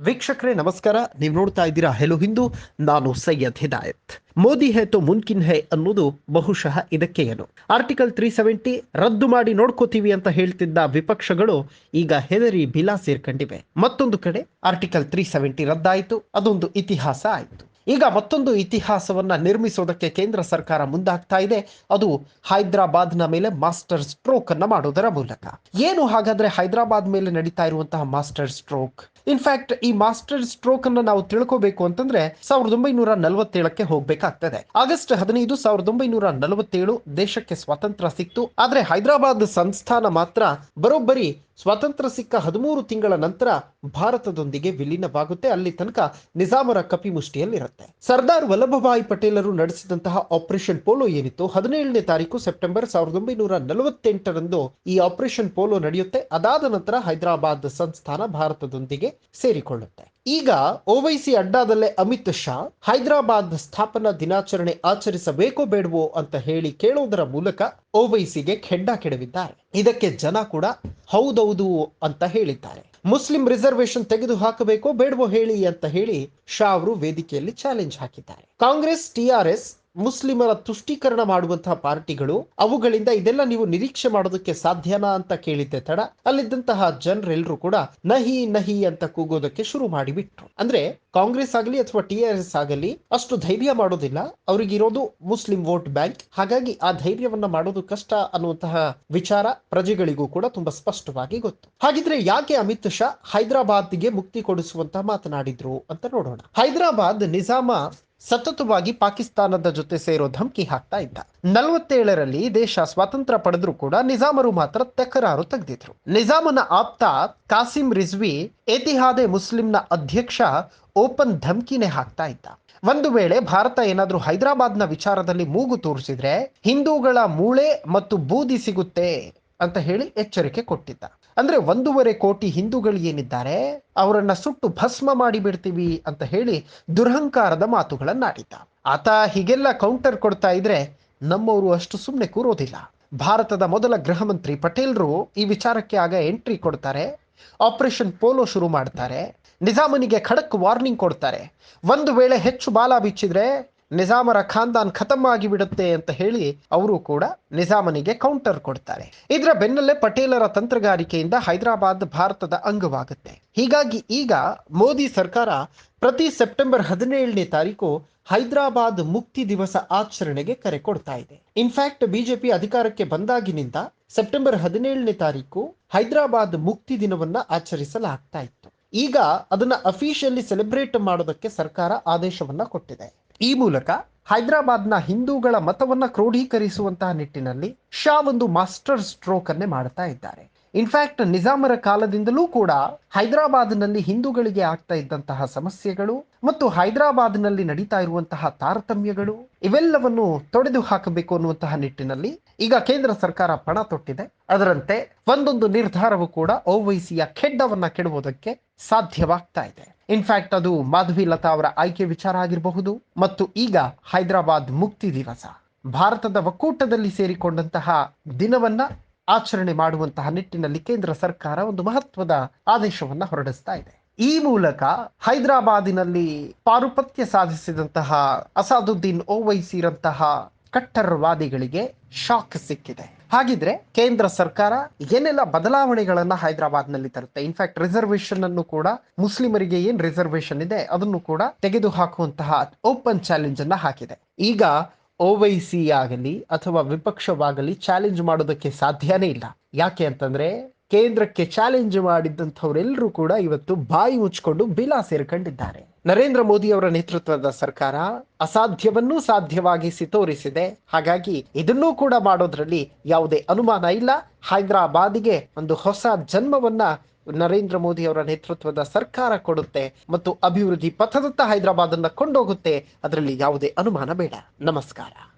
ವೀಕ್ಷಕರೇ, ನಮಸ್ಕಾರ. ನೀವು ನೋಡ್ತಾ ಇದ್ದೀರಾ ಹೆಲೋ ಹಿಂದೂ ನಾನು ಸೈಯದ್ ಹಿದಾಯತ್. ಮೋದಿ ಹೇ ತೋ ಮುನ್ಕಿನ್ ಹೇ ಅನ್ನೋದು ಬಹುಶಃ ಇದಕ್ಕೆ ಏನು? ಆರ್ಟಿಕಲ್ ತ್ರೀ ಸೆವೆಂಟಿ ರದ್ದು ಮಾಡಿ ನೋಡ್ಕೋತೀವಿ ಅಂತ ಹೇಳ್ತಿದ್ದ ವಿಪಕ್ಷಗಳು ಈಗ ಹೆದರಿ ಬಿಲಾ ಸೇರ್ಕೊಂಡಿವೆ. ಮತ್ತೊಂದು ಕಡೆ ಆರ್ಟಿಕಲ್ ತ್ರೀ ಸೆವೆಂಟಿ ರದ್ದಾಯಿತು. ಅದೊಂದು ಇತಿಹಾಸ ಆಯಿತು. ಈಗ ಮತ್ತೊಂದು ಇತಿಹಾಸವನ್ನ ನಿರ್ಮಿಸೋದಕ್ಕೆ ಕೇಂದ್ರ ಸರ್ಕಾರ ಮುಂದಾಗ್ತಾ ಇದೆ. ಅದು ಹೈದರಾಬಾದ್ನ ಮೇಲೆ ಮಾಸ್ಟರ್ ಸ್ಟ್ರೋಕ್ ಅನ್ನ ಮಾಡೋದರ ಮೂಲಕ. ಏನು ಹಾಗಾದ್ರೆ ಹೈದರಾಬಾದ್ ಮೇಲೆ ನಡೀತಾ ಇರುವಂತಹ ಮಾಸ್ಟರ್ ಸ್ಟ್ರೋಕ್ ಇನ್ಫ್ಯಾಕ್ಟ್ ಈ ಮಾಸ್ಟರ್ ಸ್ಟ್ರೋಕ್ ಅನ್ನ ನಾವು ತಿಳ್ಕೋಬೇಕು ಅಂತಂದ್ರೆ ಸಾವಿರದ ಒಂಬೈನೂರ ನಲವತ್ತೇಳಕ್ಕೆ ಹೋಗ್ಬೇಕಾಗ್ತದೆ. ಆಗಸ್ಟ್ ಹದಿನೈದು ಸಾವಿರದ ಒಂಬೈನೂರ ನಲವತ್ತೇಳು ದೇಶಕ್ಕೆ ಸ್ವಾತಂತ್ರ್ಯ ಸಿಕ್ತು. ಆದ್ರೆ ಹೈದರಾಬಾದ್ ಸಂಸ್ಥಾನ ಮಾತ್ರ ಬರೋಬ್ಬರಿ ಸ್ವಾತಂತ್ರ್ಯ ಸಿಕ್ಕ ಹದಿಮೂರು ತಿಂಗಳ ನಂತರ ಭಾರತದೊಂದಿಗೆ ವಿಲೀನವಾಗುತ್ತೆ. ಅಲ್ಲಿ ತನಕ ನಿಜಾಮರ ಕಪಿಮುಷ್ಟಿಯಲ್ಲಿರುತ್ತೆ ಸರ್ದಾರ್ ವಲ್ಲಭಭಾಯಿ ಪಟೇಲರು ನಡೆಸಿದಂತಹ ಆಪರೇಷನ್ ಪೋಲೋ ಏನಿತ್ತು, ಹದಿನೇಳನೇ ತಾರೀಕು ಸೆಪ್ಟೆಂಬರ್ ಸಾವಿರದ ಒಂಬೈನೂರ ನಲವತ್ತೆಂಟರಂದು ಈ ಆಪರೇಷನ್ ಪೋಲೋ ನಡೆಯುತ್ತೆ. ಅದಾದ ನಂತರ ಹೈದರಾಬಾದ್ ಸಂಸ್ಥಾನ ಭಾರತದೊಂದಿಗೆ ಸೇರಿಕೊಳ್ಳುತ್ತೆ. ಈಗ ಓವೈಸಿ ಅಡ್ಡಾದಲ್ಲೇ ಅಮಿತ್ ಶಾ ಹೈದರಾಬಾದ್ ಸ್ಥಾಪನಾ ದಿನಾಚರಣೆ ಆಚರಿಸಬೇಕೋ ಬೇಡವೋ ಅಂತ ಹೇಳಿ ಕೇಳೋದರ ಮೂಲಕ ಓವೈಸಿಗೆ ಖೆಡ್ಡ ಕೆಡವಿದ್ದಾರೆ. ಇದಕ್ಕೆ ಜನ ಕೂಡ ಹೌದೌದು ಅಂತ ಹೇಳಿದ್ದಾರೆ. ಮುಸ್ಲಿಂ ರಿಸರ್ವೇಶನ್ ತೆಗೆದು ಹಾಕಬೇಕೋ ಬೇಡವೋ ಹೇಳಿ ಅಂತ ಹೇಳಿ ಶಾ ಅವರು ವೇದಿಕೆಯಲ್ಲಿ ಚಾಲೆಂಜ್ ಹಾಕಿದ್ದಾರೆ. ಕಾಂಗ್ರೆಸ್ ಟಿಆರ್ಎಸ್ ಮುಸ್ಲಿಮರ ತುಷ್ಟೀಕರಣ ಮಾಡುವಂತಹ ಪಾರ್ಟಿಗಳು, ಅವುಗಳಿಂದ ಇದೆಲ್ಲ ನೀವು ನಿರೀಕ್ಷೆ ಮಾಡೋದಕ್ಕೆ ಸಾಧ್ಯನಾ ಅಂತ ಕೇಳಿದ್ದೆ ತಡ. ಅಲ್ಲಿದ್ದಂತಹ ಜನರೆಲ್ಲರೂ ಕೂಡ ನಹಿ ನಹಿ ಅಂತ ಕೂಗೋದಕ್ಕೆ ಶುರು ಮಾಡಿಬಿಟ್ರು. ಅಂದ್ರೆ ಕಾಂಗ್ರೆಸ್ ಆಗಲಿ ಅಥವಾ ಟಿ ಆರ್ ಎಸ್ ಆಗಲಿ ಅಷ್ಟು ಧೈರ್ಯ ಮಾಡೋದಿಲ್ಲ. ಅವರಿಗಿರೋದು ಮುಸ್ಲಿಂ ವೋಟ್ ಬ್ಯಾಂಕ್. ಹಾಗಾಗಿ ಆ ಧೈರ್ಯವನ್ನ ಮಾಡೋದು ಕಷ್ಟ ಅನ್ನುವಂತಹ ವಿಚಾರ ಪ್ರಜೆಗಳಿಗೂ ಕೂಡ ತುಂಬಾ ಸ್ಪಷ್ಟವಾಗಿ ಗೊತ್ತು. ಹಾಗಿದ್ರೆ ಯಾಕೆ ಅಮಿತ್ ಶಾ ಹೈದರಾಬಾದ್ಗೆ ಮುಕ್ತಿ ಕೊಡಿಸುವಂತ ಮಾತನಾಡಿದ್ರು ಅಂತ ನೋಡೋಣ. ಹೈದರಾಬಾದ್ ನಿಜಾಮ ಸತತವಾಗಿ ಪಾಕಿಸ್ತಾನದ ಜೊತೆ ಸೇರೋ ಧಮಕಿ ಹಾಕ್ತಾ ಇದ್ದ. ನಲವತ್ತೇಳರಲ್ಲಿ ದೇಶ ಸ್ವಾತಂತ್ರ್ಯ ಪಡೆದ್ರೂ ಕೂಡ ನಿಜಾಮರು ಮಾತ್ರ ತಕರಾರು ತೆಗೆದಿದ್ರು. ನಿಜಾಮನ ಆಪ್ತ ಕಾಸಿಂ ರಿಜ್ವಿ ಎತಿಹಾದೆ ಮುಸ್ಲಿಂನ ಅಧ್ಯಕ್ಷ ಓಪನ್ ಧಮಕಿನೇ ಹಾಕ್ತಾ ಇದ್ದ. ಒಂದು ವೇಳೆ ಭಾರತ ಏನಾದರೂ ಹೈದರಾಬಾದ್ನ ವಿಚಾರದಲ್ಲಿ ಮೂಗು ತೋರಿಸಿದ್ರೆ ಹಿಂದೂಗಳ ಮೂಳೆ ಮತ್ತು ಬೂದಿ ಸಿಗುತ್ತೆ ಅಂತ ಹೇಳಿ ಎಚ್ಚರಿಕೆ ಕೊಟ್ಟಿದ್ದ. ಅಂದ್ರೆ ಒಂದೂವರೆ ಕೋಟಿ ಹಿಂದೂಗಳು ಏನಿದ್ದಾರೆ, ಅವರನ್ನ ಸುಟ್ಟು ಭಸ್ಮ ಮಾಡಿಬಿಡ್ತೀವಿ ಅಂತ ಹೇಳಿ ದುರಹಂಕಾರದ ಮಾತುಗಳನ್ನಾಡಿದ್ದ ಆತ ಹೀಗೆಲ್ಲ ಕೌಂಟರ್ ಕೊಡ್ತಾ ಇದ್ರೆ ನಮ್ಮವರು ಅಷ್ಟು ಸುಮ್ಮನೆ ಕೂರೋದಿಲ್ಲ. ಭಾರತದ ಮೊದಲ ಗೃಹ ಮಂತ್ರಿ ಪಟೇಲ್ರು ಈ ವಿಚಾರಕ್ಕೆ ಆಗ ಎಂಟ್ರಿ ಕೊಡ್ತಾರೆ ಆಪರೇಷನ್ ಪೋಲೋ ಶುರು ಮಾಡ್ತಾರೆ, ನಿಜಾಮನಿಗೆ ಖಡಕ್ ವಾರ್ನಿಂಗ್ ಕೊಡ್ತಾರೆ. ಒಂದು ವೇಳೆ ಹೆಚ್ಚು ಬಾಲ ಬಿಚ್ಚಿದ್ರೆ ನಿಜಾಮರ ಖಾನ್ದಾನ್ ಖತಮ್ ಆಗಿಬಿಡುತ್ತೆ ಅಂತ ಹೇಳಿ ಅವರು ಕೂಡ ನಿಜಾಮನಿಗೆ ಕೌಂಟರ್ ಕೊಡ್ತಾರೆ. ಇದರ ಬೆನ್ನಲ್ಲೇ ಪಟೇಲರ ತಂತ್ರಗಾರಿಕೆಯಿಂದ ಹೈದರಾಬಾದ್ ಭಾರತದ ಅಂಗವಾಗುತ್ತೆ. ಹೀಗಾಗಿ ಈಗ ಮೋದಿ ಸರ್ಕಾರ ಪ್ರತಿ ಸೆಪ್ಟೆಂಬರ್ ಹದಿನೇಳನೇ ತಾರೀಕು ಹೈದರಾಬಾದ್ ಮುಕ್ತಿ ದಿವಸ ಆಚರಣೆಗೆ ಕರೆ ಕೊಡ್ತಾ ಇದೆ. ಇನ್ಫ್ಯಾಕ್ಟ್ ಬಿಜೆಪಿ ಅಧಿಕಾರಕ್ಕೆ ಬಂದಾಗಿನಿಂದ ಸೆಪ್ಟೆಂಬರ್ ಹದಿನೇಳನೇ ತಾರೀಕು ಹೈದರಾಬಾದ್ ಮುಕ್ತಿ ದಿನವನ್ನ ಆಚರಿಸಲಾಗ್ತಾ ಇತ್ತು. ಈಗ ಅದನ್ನ ಅಫಿಷಿಯಲಿ ಸೆಲೆಬ್ರೇಟ್ ಮಾಡೋದಕ್ಕೆ ಸರ್ಕಾರ ಆದೇಶವನ್ನ ಕೊಟ್ಟಿದೆ. ಈ ಮೂಲಕ ಹೈದರಾಬಾದ್ನ ಹಿಂದೂಗಳ ಮತವನ್ನ ಕ್ರೋಢೀಕರಿಸುವಂತಹ ನಿಟ್ಟಿನಲ್ಲಿ ಶಾ ಒಂದು ಮಾಸ್ಟರ್ ಸ್ಟ್ರೋಕ್ ಅನ್ನೇ ಮಾಡ್ತಾ ಇದ್ದಾರೆ. ಇನ್ಫ್ಯಾಕ್ಟ್ ನಿಜಾಮರ ಕಾಲದಿಂದಲೂ ಕೂಡ ಹೈದರಾಬಾದ್ನಲ್ಲಿ ಹಿಂದೂಗಳಿಗೆ ಆಗ್ತಾ ಇದ್ದಂತಹ ಸಮಸ್ಯೆಗಳು ಮತ್ತು ಹೈದರಾಬಾದ್ನಲ್ಲಿ ನಡೀತಾ ಇರುವಂತಹ ತಾರತಮ್ಯಗಳು ಇವೆಲ್ಲವನ್ನು ತೊಡೆದು ಹಾಕಬೇಕು ಅನ್ನುವಂತಹ ನಿಟ್ಟಿನಲ್ಲಿ ಈಗ ಕೇಂದ್ರ ಸರ್ಕಾರ ಪಣ ತೊಟ್ಟಿದೆ. ಅದರಂತೆ ಒಂದೊಂದು ನಿರ್ಧಾರವು ಕೂಡ ಓವೈಸಿಯ ಖೆಡ್ಡವನ್ನ ಕೆಡುವುದಕ್ಕೆ ಸಾಧ್ಯವಾಗ್ತಾ ಇದೆ. ಇನ್ಫ್ಯಾಕ್ಟ್ ಅದು ಮಾಧವಿ ಲತಾ ಅವರ ಆಯ್ಕೆ ವಿಚಾರ ಆಗಿರಬಹುದು ಮತ್ತು ಈಗ ಹೈದರಾಬಾದ್ ಮುಕ್ತಿ ದಿವಸ. ಭಾರತದ ಒಕ್ಕೂಟದಲ್ಲಿ ಸೇರಿಕೊಂಡಂತಹ ದಿನವನ್ನ ಆಚರಣೆ ಮಾಡುವಂತಹ ನಿಟ್ಟಿನಲ್ಲಿ ಕೇಂದ್ರ ಸರ್ಕಾರ ಒಂದು ಮಹತ್ವದ ಆದೇಶವನ್ನು ಹೊರಡಿಸ್ತಾ ಇದೆ. ಈ ಮೂಲಕ ಹೈದರಾಬಾದಿನಲ್ಲಿ ಪಾರುಪತ್ಯ ಸಾಧಿಸಿದಂತಹ ಅಸಾದುದ್ದೀನ್ ಓವೈಸಿರಂತಹ ಕಟ್ಟರವಾದಿಗಳಿಗೆ ಶಾಕ್ ಸಿಕ್ಕಿದೆ. ಹಾಗಿದ್ರೆ ಕೇಂದ್ರ ಸರ್ಕಾರ ಏನೆಲ್ಲ ಬದಲಾವಣೆಗಳನ್ನ ಹೈದರಾಬಾದ್ನಲ್ಲಿ ತರುತ್ತೆ ಇನ್ಫ್ಯಾಕ್ಟ್ ರಿಸರ್ವೇಶನ್ ಅನ್ನು ಕೂಡ ಮುಸ್ಲಿಮರಿಗೆ ಏನ್ ರಿಸರ್ವೇಶನ್ ಇದೆ? ಅದನ್ನು ಕೂಡ ತೆಗೆದು ಹಾಕುವಂತಹ ಓಪನ್ ಚಾಲೆಂಜ್ ಅನ್ನ ಹಾಕಿದೆ. ಈಗ ಓವೈಸಿ ಆಗಲಿ ಅಥವಾ ವಿಪಕ್ಷವಾಗಲಿ ಚಾಲೆಂಜ್ ಮಾಡೋದಕ್ಕೆ ಸಾಧ್ಯನೇ ಇಲ್ಲ. ಯಾಕೆ ಅಂತಂದ್ರೆ ಕೇಂದ್ರಕ್ಕೆ ಚಾಲೆಂಜ್ ಮಾಡಿದ್ದಂಥವರೆಲ್ಲರೂ ಕೂಡ ಇವತ್ತು ಬಾಯಿ ಮುಚ್ಚಿಕೊಂಡು ಬಿಲಾ ಸೇರ್ಕೊಂಡಿದ್ದಾರೆ. ನರೇಂದ್ರ ಮೋದಿ ಅವರ ನೇತೃತ್ವದ ಸರ್ಕಾರ ಅಸಾಧ್ಯವನ್ನೂ ಸಾಧ್ಯವಾಗಿಸಿ ತೋರಿಸಿದೆ. ಹಾಗಾಗಿ ಇದನ್ನೂ ಕೂಡ ಮಾಡೋದ್ರಲ್ಲಿ ಯಾವುದೇ ಅನುಮಾನ ಇಲ್ಲ. ಹೈದರಾಬಾದಿಗೆ ಒಂದು ಹೊಸ ಜನ್ಮವನ್ನ ನರೇಂದ್ರ ಮೋದಿ ಅವರ ನೇತೃತ್ವದ ಸರ್ಕಾರ ಕೊಡುತ್ತೆ ಮತ್ತು ಅಭಿವೃದ್ಧಿ ಪಥದತ್ತ ಹೈದರಾಬಾದ್ ಅನ್ನ ಕೊಂಡೋಗುತ್ತೆ. ಅದರಲ್ಲಿ ಯಾವುದೇ ಅನುಮಾನ ಬೇಡ. ನಮಸ್ಕಾರ.